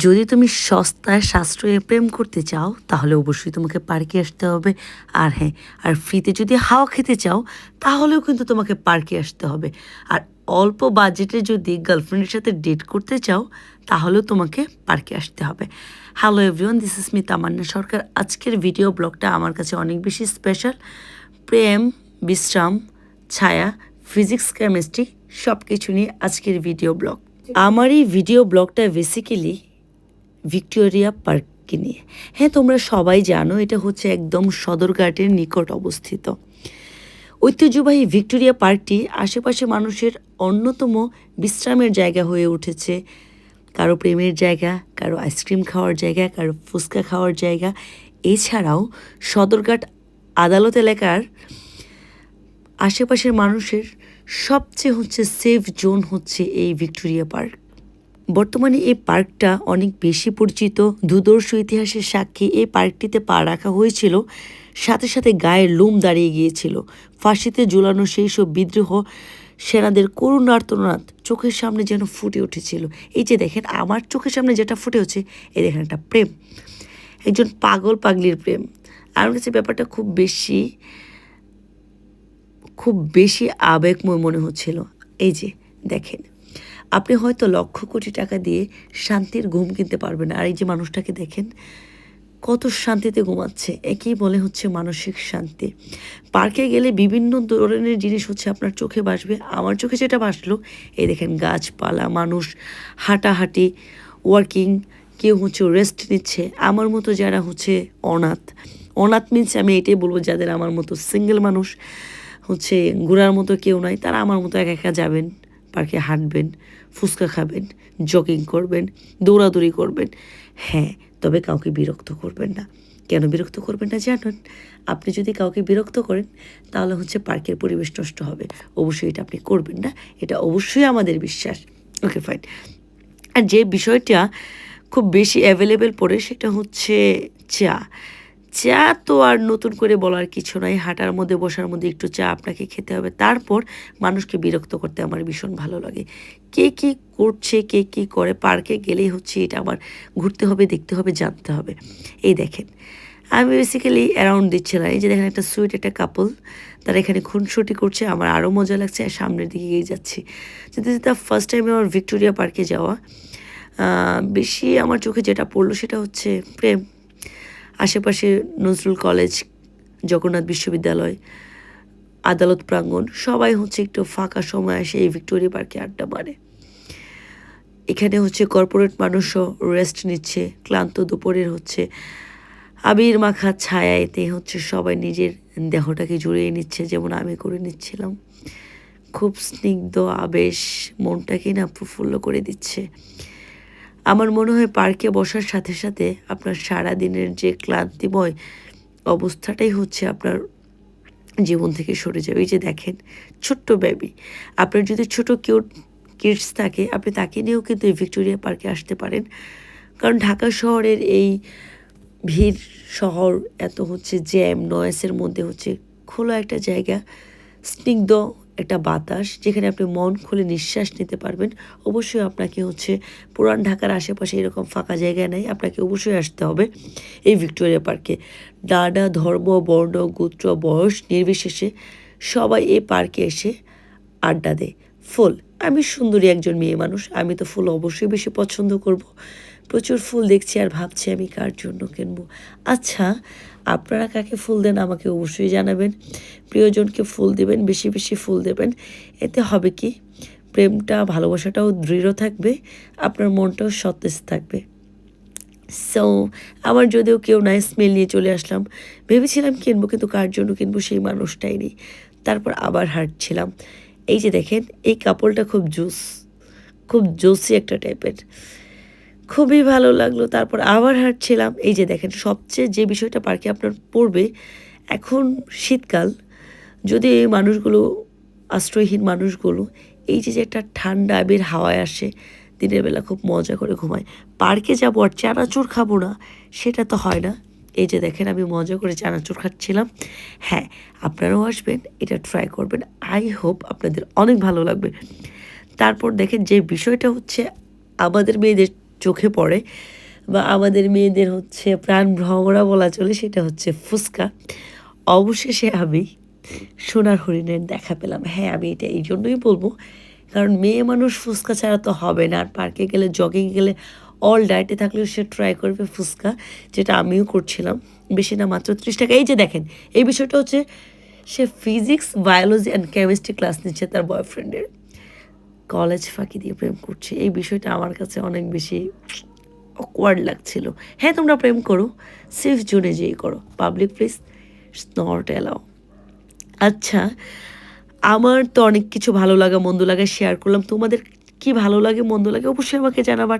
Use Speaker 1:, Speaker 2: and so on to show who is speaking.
Speaker 1: যদি তুমি সস্তায় সাশ্রয়ে প্রেম করতে চাও, তাহলে অবশ্যই তোমাকে পার্কে আসতে হবে। আর হ্যাঁ আর ফ্রিতে যদি হাওয়া খেতে চাও, তাহলেও কিন্তু তোমাকে পার্কে আসতে হবে। আর অল্প বাজেটে যদি গার্লফ্রেন্ডের সাথে ডেট করতে চাও, তাহলেও তোমাকে পার্কে আসতে হবে। Hello everyone this is me Tamanna Sarkar. আজকের ভিডিও ব্লগটা আমার কাছে অনেক বেশি স্পেশাল প্রেম, বিশ্রাম, ছায়া ফিজিক্স কেমিস্ট্রি সব কিছু নিয়ে আজকের ভিডিও ব্লগ আমার এই ভিডিও ব্লগটা বেসিক্যালি ভিক্টোরিয়া পার্ককে নিয়ে। হ্যাঁ তোমরা সবাই জানো এটা হচ্ছে একদম সদরঘাটের নিকট অবস্থিত। ঐতিহ্যবাহী ভিক্টোরিয়া পার্কটি আশেপাশে মানুষের অন্যতম বিশ্রামের জায়গা হয়ে উঠেছে। কারও প্রেমের জায়গা, কারও আইসক্রিম খাওয়ার জায়গা, কারও ফুচকা খাওয়ার জায়গা। এছাড়াও সদরঘাট আদালত এলাকার আশেপাশের মানুষের সবচেয়ে হচ্ছে সেফ জোন হচ্ছে এই ভিক্টোরিয়া পার্ক। বর্তমানে এই পার্কটা অনেক বেশি পরিচিত। দুদর্শ ইতিহাসের সাক্ষী এই পার্কটিতে পা রাখা হয়েছিল, সাথে সাথে গায়ের লোম দাঁড়িয়ে গিয়েছিল। ফাঁসিতে ঝুলানো সেই সব বিদ্রোহ সেনাদের করুণ আর্তনাদ চোখের সামনে যেন ফুটে উঠেছিল। এই যে দেখেন, আমার চোখের সামনে যেটা ফুটে হচ্ছে এই দেখেন একটা প্রেম, একজন পাগল পাগলির প্রেম। আমার কাছে ব্যাপারটা খুব বেশি খুব বেশি আবেগময় মনে হচ্ছিল। এই যে দেখেন আপনি হয়তো লক্ষ কোটি টাকা দিয়ে শান্তির ঘুম কিনতে পারবেন আর এই যে মানুষটাকে দেখেন, কত শান্তিতে ঘুমাচ্ছে। একেই বলে হচ্ছে মানসিক শান্তি। পার্কে গেলে বিভিন্ন ধরনের জিনিস হচ্ছে আপনার চোখে বাসবে আমার চোখে যেটা বাসলো এই দেখেন গাছপালা, মানুষ, হাঁটাহাঁটি ওয়ার্কিং কেউ হচ্ছে রেস্ট নিচ্ছে। আমার মতো যারা হচ্ছে অনাথ। অনাথ মিনস আমি এটাই বলব, যাদের আমার মতো সিঙ্গেল মানুষ হচ্ছে ঘোরার মতো কেউ নাই, তারা আমার মতো একা একা যাবেন। পার্কে হাঁটবেন, ফুচকা খাবেন জগিং করবেন, দৌড়াদৌড়ি করবেন। হ্যাঁ তবে কাউকে বিরক্ত করবেন না। কেন বিরক্ত করবেন না জানেন? আপনি যদি কাউকে বিরক্ত করেন, তাহলে হচ্ছে পার্কের পরিবেশ নষ্ট হবে। অবশ্যই এটা আপনি করবেন না, এটা অবশ্যই আমাদের বিশ্বাস। ওকে ফাইন আর যে বিষয়টা খুব বেশি অ্যাভেলেবেল পড়ে, সেটা হচ্ছে চা। চা তো আর নতুন করে বলার কিছু নয় হাঁটার মধ্যে, বসার মধ্যে একটু চা আপনাকে খেতে হবে। তারপর মানুষকে বিরক্ত করতে আমার ভীষণ ভালো লাগে। কে কী করছে, কে কী করে পার্কে গেলেই হচ্ছে এটা আমার ঘুরতে হবে, দেখতে হবে, জানতে হবে। এই দেখেন, আমি বেসিক্যালি অ্যারাউন্ড দিচ্ছি না। এই যে দেখেন একটা সুইট একটা কাপল তারা এখানে খুনসুটি করছে, আমার আরও মজা লাগছে, আর সামনের দিকে গিয়ে যাচ্ছি। যেতে যেতে ফার্স্ট টাইম আমার ভিক্টোরিয়া পার্কে যাওয়া বেশি আমার চোখে যেটা পড়ল সেটা হচ্ছে প্রেম। আশেপাশে নজরুল কলেজ, জগন্নাথ বিশ্ববিদ্যালয়, আদালত প্রাঙ্গণ, সবাই হচ্ছে একটু ফাঁকা সময় আসে এই ভিক্টোরিয়া পার্কে আড্ডা মারে। এখানে হচ্ছে কর্পোরেট মানুষও রেস্ট নিচ্ছে, ক্লান্ত দুপুরের হচ্ছে আবির মাখা ছায়া এতে হচ্ছে সবাই নিজের দেহটাকে জুড়িয়ে নিচ্ছে, যেমন আমি করে নিচ্ছিলাম। খুব স্নিগ্ধ আবেশ, মনটাকে না প্রফুল্ল করে দিচ্ছে। আমার মনে হয় পার্কে বসার সাথে সাথে আপনার সারা দিনের যে ক্লান্তিময় অবস্থাটাই হচ্ছে আপনার জীবন থেকে সরে যাবে। এই যে দেখেন, ছোট্ট বেবি আপনার যদি ছোট কেউ কিডস থাকে, আপনি তাকে নিয়েও কিন্তু এই ভিক্টোরিয়া পার্কে আসতে পারেন। কারণ ঢাকা শহরের এই ভিড় শহর এত হচ্ছে জ্যাম নয়েসের মধ্যে হচ্ছে খোলা একটা জায়গা, স্নিগ্ধ একটা বাতাস যেখানে আপনি মন খুলে নিঃশ্বাস নিতে পারবেন। অবশ্যই আপনাকে হচ্ছে পুরান ঢাকার আশেপাশে এরকম ফাঁকা জায়গা নেই, আপনাকে অবশ্যই আসতে হবে এই ভিক্টোরিয়া পার্কে। ডাডা ধর্ম, বর্ণ, গোত্র, বয়স, নির্বিশেষে সবাই এই পার্কে এসে আড্ডা দেয়। ফুল, আমি সুন্দরী একজন মেয়ে মানুষ, আমি তো ফুল অবশ্যই বেশি পছন্দ করব। প্রচুর ফুল দেখছি আর ভাবছি আমি কার জন্য কিনবো। আচ্ছা আপনারা কাকে ফুল দেন আমাকে অবশ্যই জানাবেন। প্রিয়জনকে ফুল দেবেন, বেশি বেশি ফুল দেবেন। এতে হবে কি? প্রেমটা, ভালোবাসাটাও দৃঢ় থাকবে, আপনার মনটাও সতেজ থাকবে। সো আমার যদিও কেউ নাই স্মেল নিয়ে চলে আসলাম, ভেবেছিলাম কিনবো কিন্তু কার জন্য কিনবো সেই মানুষটাই নেই। তারপর আবার হাঁটছিলাম। এই যে দেখেন, এই কাপড়টা খুব জুস খুব জোসি একটা টাইপের খুবই ভালো লাগল। তারপর আবার হাঁটছিলাম। এই যে দেখেন, সবচেয়ে যে বিষয়টা পার্কে আপনার পড়বে, এখন শীতকাল, যদি এই মানুষগুলো, আশ্রয়হীন মানুষগুলো, এই যে যে একটা ঠান্ডা আবির হাওয়ায় আসে, দিনের বেলা খুব মজা করে ঘুমায়। পার্কে যাব আর চানাচুর খাব না, সেটা তো হয় না। এই যে দেখেন, আমি মজা করে চানাচুর খাচ্ছিলাম। হ্যাঁ আপনারাও আসবেন, এটা ট্রাই করবেন। আই হোপ আপনাদের অনেক ভালো লাগবে। তারপর দেখেন, যে বিষয়টা হচ্ছে, আমাদের মেয়েদের চোখে পড়ে বা আমাদের মেয়েদের হচ্ছে প্রাণ ভ্রমরা বলা চলে, সেটা হচ্ছে ফুচকা অবশেষে আমি সোনার হরিণের দেখা পেলাম। হ্যাঁ আমি এটা এই জন্যই বলব, কারণ মেয়ে মানুষ ফুচকা ছাড়া তো হবে না। আর পার্কে গেলে, জগিং গেলে অল ডায়েটে থাকলেও সে ট্রাই করবে ফুচকা যেটা আমিও করছিলাম। বেশি না, মাত্র ত্রিশ টাকা। এই যে দেখেন, এই বিষয়টা হচ্ছে সে physics biology and chemistry class নিচ্ছে তার বয়ফ্রেন্ডের কলেজ ফাঁকি দিয়ে প্রেম করছে। এই বিষয়টা আমার কাছে অনেক বেশি অকওয়ার্ড লাগছিল। হ্যাঁ তোমরা প্রেম করো। সেফ জোনে যেই করো। পাবলিক প্লেস নট অ্যালাও আচ্ছা আমার তো অনেক কিছু ভালো লাগা, মন্দ লাগা শেয়ার করলাম। তোমাদের কি ভালো লাগে, মন্দ লাগে অবশ্যই আমাকে জানাবা।